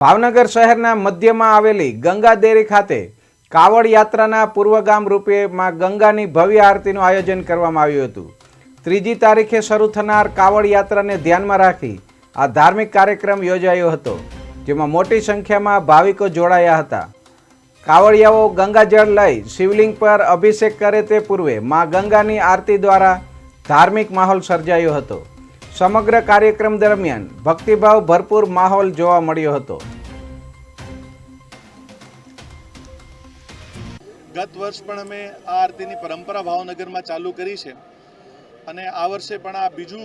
ભાવનગર શહેરના મધ્યમાં આવેલી ગંગા દેરી ખાતે કાવડ યાત્રાના પૂર્વગામ રૂપે માં ગંગાની ભવ્ય આરતીનું આયોજન કરવામાં આવ્યું હતું. ત્રીજી તારીખે શરૂ થનાર કાવડ યાત્રાને ધ્યાનમાં રાખી આ ધાર્મિક કાર્યક્રમ યોજાયો હતો, જેમાં મોટી સંખ્યામાં ભાવિકો જોડાયા હતા. કાવડિયાઓ ગંગાજળ લઈ શિવલિંગ પર અભિષેક કરે તે પૂર્વે માં ગંગાની આરતી દ્વારા ધાર્મિક માહોલ સર્જાયો હતો. સમગ્ર કાર્યક્રમ દરમિયાન ભક્તિભાવ ભરપૂર માહોલ જોવા મળ્યો હતો. ગત વર્ષ પણ અમે આ આરતીની પરંપરા ભાવનગરમાં ચાલુ કરી છે અને આ વર્ષે પણ આ બીજું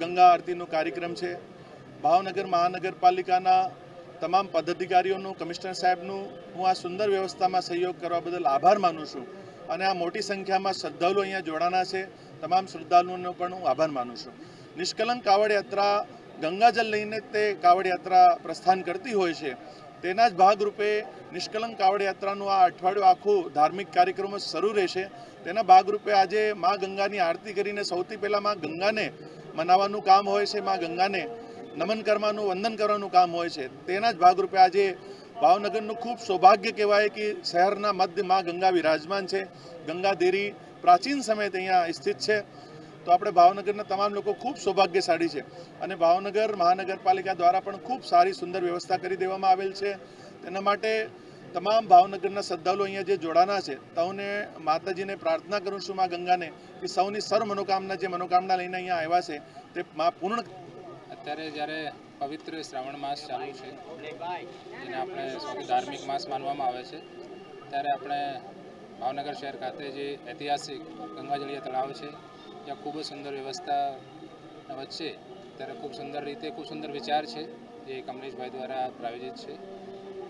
ગંગા આરતીનો કાર્યક્રમ છે. ભાવનગર મહાનગરપાલિકાના તમામ પદાધિકારીઓનું, કમિશનર સાહેબનું હું આ સુંદર વ્યવસ્થામાં સહયોગ કરવા બદલ આભાર માનું છું અને આ મોટી સંખ્યામાં શ્રદ્ધાળુઓ અહીંયા જોડાના છે. તમામ શ્રદ્ધાળુઓનો પણ હું આભાર માનું છું. નિષ્કલંક કાવડ યાત્રા ગંગાજળ લઈને તે કાવડ યાત્રા પ્રસ્થાન કરતી હોય છે. તેના જ ભાગરૂપે નિષ્કલંક કાવડ યાત્રાનું આ અઠવાડિયું આખું ધાર્મિક કાર્યક્રમો શરૂ રહેશે. તેના ભાગરૂપે આજે મા ગંગાની આરતી કરીને સૌથી પહેલાં મા ગંગાને મનાવવાનું કામ હોય છે. મા ગંગાને નમન કરવાનું, વંદન કરવાનું કામ હોય છે. તેના જ ભાગરૂપે આજે ભાવનગરનું ખૂબ સૌભાગ્ય કહેવાય કે શહેરના મધ્ય મા ગંગા વિરાજમાન છે. ગંગા દેરી પ્રાચીન સમયે અહીંયા સ્થિત છે. તો આપણે ભાવનગરના તમામ લોકો ખૂબ સૌભાગ્યશાળી છે. અને ભાવનગર મહાનગરપાલિકા દ્વારા પણ ખૂબ સારી સુંદર વ્યવસ્થા કરી દેવામાં આવેલ છે. તેના માટે તમામ ભાવનગરના શ્રદ્ધાળુઓ અહીંયા જે જોડાના છે તોને માતાજીને પ્રાર્થના કરું છું મા ગંગાને કે સૌની સર્વ મનોકામના, જે મનોકામના લઈને અહીંયા આવ્યા છે, તે મા પૂર્ણ અત્યારે જ્યારે પવિત્ર શ્રાવણ માસ ચાલુ છે, જેને આપણે સૌથી ધાર્મિક માસ માનવામાં આવે છે, ત્યારે આપણે ભાવનગર શહેર ખાતે જે ઐતિહાસિક ગંગાજળીય તળાવ છે ત્યાં ખૂબ જ સુંદર વ્યવસ્થા વચ્ચે ત્યારે ખૂબ સુંદર રીતે ખૂબ સુંદર વિચાર છે જે કમલેશભાઈ દ્વારા પ્રાયોજિત છે.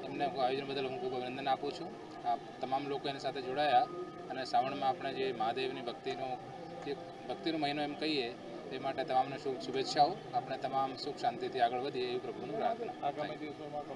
એમને આયોજન બદલ હું ખૂબ અભિનંદન આપું છું. આ તમામ લોકો એની સાથે જોડાયા અને શ્રાવણમાં આપણે જે મહાદેવની ભક્તિનો જે ભક્તિનો મહિનો એમ કહીએ તે માટે તમામને શુભ શુભેચ્છાઓ. આપણે તમામ સુખ શાંતિથી આગળ વધીએ એવી પ્રભુની પ્રાર્થના.